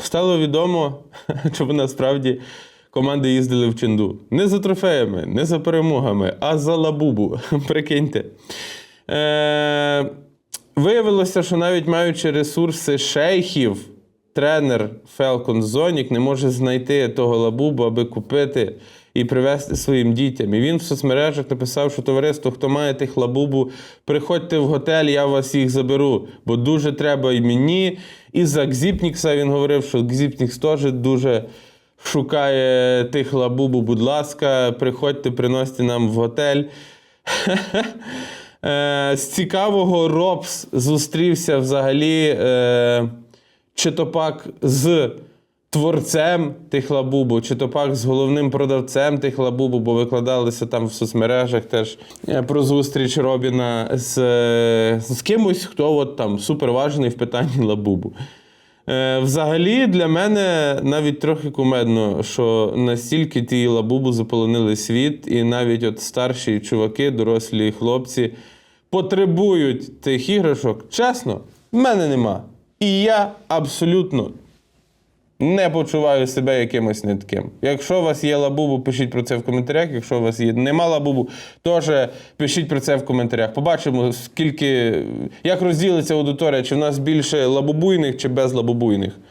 стало відомо, що насправді команди їздили в Ченду. Не за трофеями, не за перемогами, а за лабубу. Прикиньте. Е, виявилося, що навіть маючи ресурси шейхів, тренер Falcon Зонік не може знайти того лабубу, аби купити і привезти своїм дітям. І він в соцмережах написав, що товариство, хто має тих лабубу, приходьте в готель, я вас їх заберу. Бо дуже треба і мені. І за Гзіпнікса він говорив, що Гзіпнікс теж дуже шукає тих лабубу. Будь ласка, приходьте, приносьте нам в готель. Е, З цікавого Робс зустрівся взагалі е, чи то пак з творцем тих лабубу, чи то пак з головним продавцем тих лабубу, бо викладалися там в соцмережах теж е, про зустріч Робіна з, е, з кимось, хто от там суперважний в питанні лабубу. Е, взагалі, для мене навіть трохи кумедно, що настільки ті лабубу заполонили світ, і навіть от старші чуваки, дорослі хлопці потребують тих іграшок. Чесно, в мене нема. І я абсолютно не почуваю себе якимось не таким. Якщо у вас є лабубу, пишіть про це в коментарях. Якщо у вас є нема лабубу, теж пишіть про це в коментарях. Побачимо, скільки як розділиться аудиторія, чи в нас більше лабубуйних, чи без лабубуйних.